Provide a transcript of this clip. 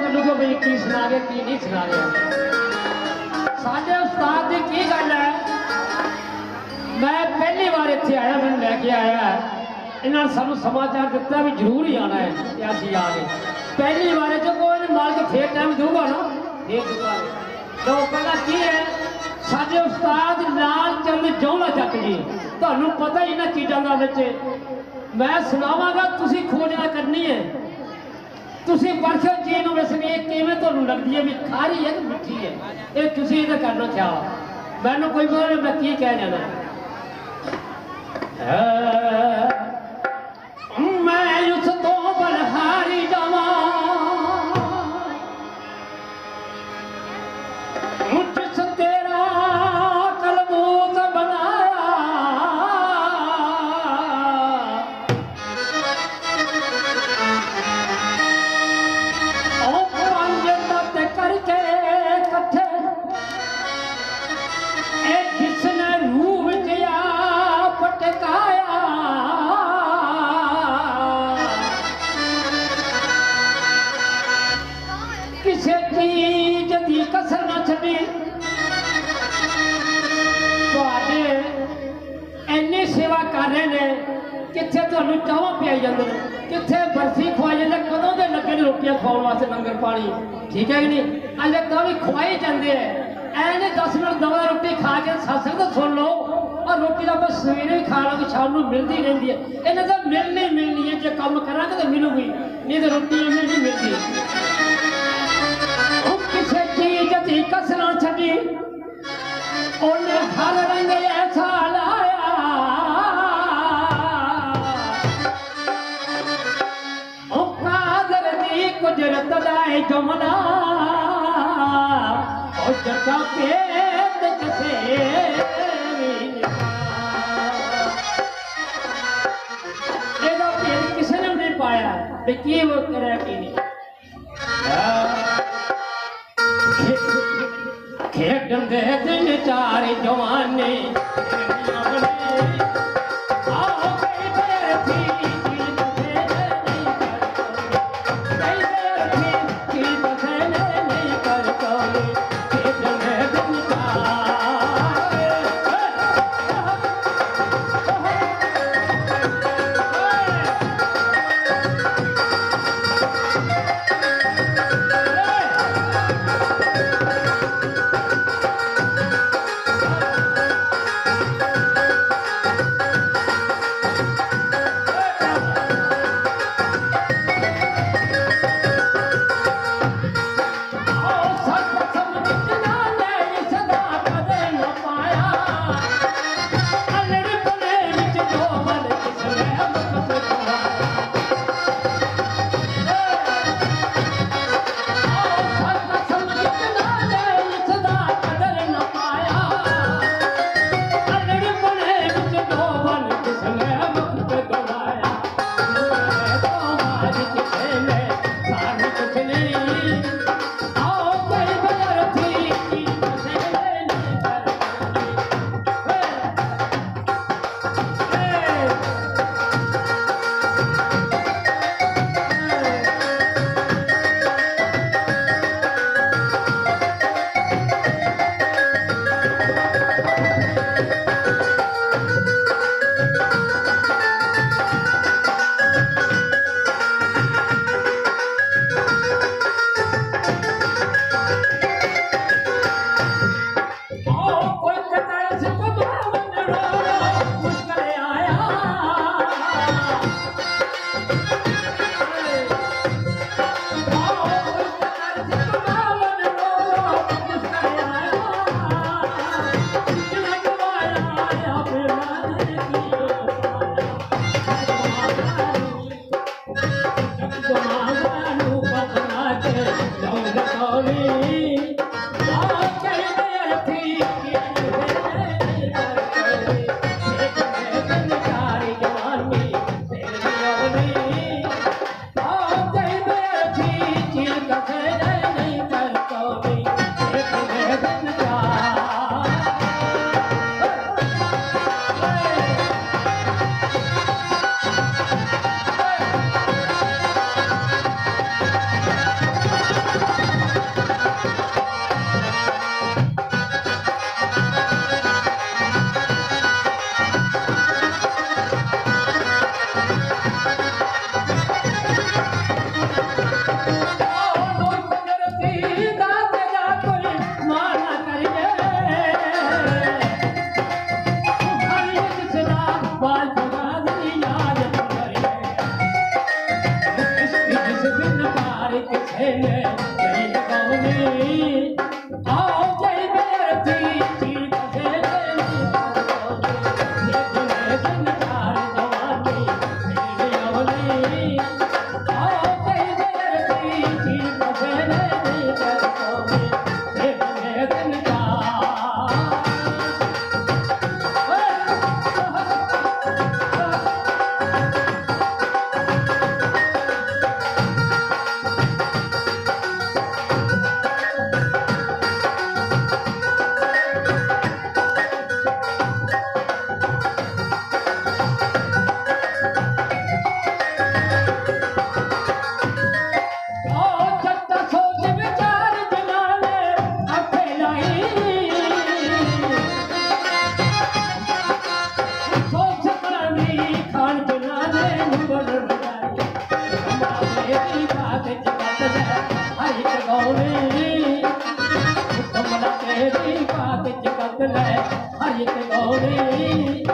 ਪਤਾ ਲੱਗੋ ਵੀ ਕੀ ਸੁਣਾ ਰਿਹਾ, ਕੀ ਨਹੀਂ ਸੁਣਾ ਰਿਹਾ। ਸਾਡੇ ਉਸਤਾਦ ਦੀ ਕੀ ਗੱਲ ਹੈ? ਮੈਂ ਪਹਿਲੀ ਵਾਰ ਇੱਥੇ ਆਇਆ, ਮੈਨੂੰ ਲੈ ਕੇ ਆਇਆ ਇਹਨਾਂ ਨੇ ਸਾਨੂੰ ਸਮਾਚਾਰ ਦਿੱਤਾ ਵੀ ਜ਼ਰੂਰ ਹੀ ਆਣਾ ਹੈ, ਤੇ ਅਸੀਂ ਆ ਗਏ। ਪਹਿਲੀ ਵਾਰ ਜੇ ਕੋਈ ਮਾਲਕ ਫੇਰ ਟਾਈਮ ਦਊਗਾ ਨਾ, ਫੇਰ ਦਊਗਾ। ਲੋ ਪਹਿਲਾਂ ਕੀ ਹੈ? ਸਾਡੇ ਉਸਤਾਦ ਲਾਲ ਚੰਦ ਜੋਲਾ ਚੱਕ ਜੀ ਤੁਹਾਨੂੰ ਪਤਾ ਹੀ ਇਹਨਾਂ ਚੀਜ਼ਾਂ ਦਾ ਵਿੱਚ। ਮੈਂ ਸੁਣਾਵਾਂਗਾ, ਤੁਸੀਂ ਖੋਜਣਾ ਕਰਨੀ ਹੈ ਤੁਸੀਂ ਪਰਸੋਂ ਜੀ ਨੂੰ ਵੈਸੇ ਕਿਵੇਂ ਤੁਹਾਨੂੰ ਲੱਗਦੀ ਹੈ ਵੀ ਖਾਰੀ ਹੈ ਕਿ ਮਿੱਠੀ ਹੈ। ਇਹ ਤੁਸੀਂ ਇਹਦਾ ਕਰਨਾ ਖਿਆਲ ਮੈਨੂੰ ਕੋਈ ਪਤਾ ਨਹੀਂ ਮੈਂ ਕੀ ਕਹਿ ਜਾਣਾ ਹੈ ਕਿੱਥੇ ਤੁਹਾਨੂੰ ਚਾਹਾਂ ਪਿਆਈ ਜਾਂਦੇ ਨੇ। ਕਿੱਥੇ ਬਰਫੀ ਖਵਾਈ ਜਾਂਦੇ, ਕਦੋਂ ਦੇ ਲੱਗੇ ਨੇ ਰੋਟੀਆਂ ਖਵਾਉਣ ਵਾਸਤੇ ਲੰਗਰ ਪਾਣੀ? ਠੀਕ ਹੈ ਕਿ ਨਹੀਂ? ਅਜੇ ਤਾਂ ਵੀ ਖਵਾਈ ਜਾਂਦੇ ਐ। ਐਨੇ 10 ਮਿੰਟ ਦਵਾ ਰੋਟੀ ਖਾ ਕੇ ਸਾਸਰ ਤਾਂ ਸੁਣ ਲਓ ਔਰ ਰੋਟੀ ਤਾਂ ਬਸ ਸਵੇਰੇ ਹੀ ਖਾ ਲਾਂਗੇ, ਸ਼ਾਮ ਨੂੰ ਮਿਲਦੀ ਰਹਿੰਦੀ ਹੈ ਇਹਨਾਂ ਦਾ ਮਿਲਣੀ ਮਿਲਣੀ ਹੈ ਜੇ ਕੰਮ ਕਰਾਂਗੇ ਤਾਂ ਮਿਲੂਗੀ। ਨਹੀਂ ਤਾਂ ਰੋਟੀ ਨਹੀਂ ਮਿਲਦੀ। से न बि पाया चार जवानी। ਦੀ ਬਾਤ ਚ ਬਦਲੇ ਹਰ ਇੱਕ ਗੋਰੀ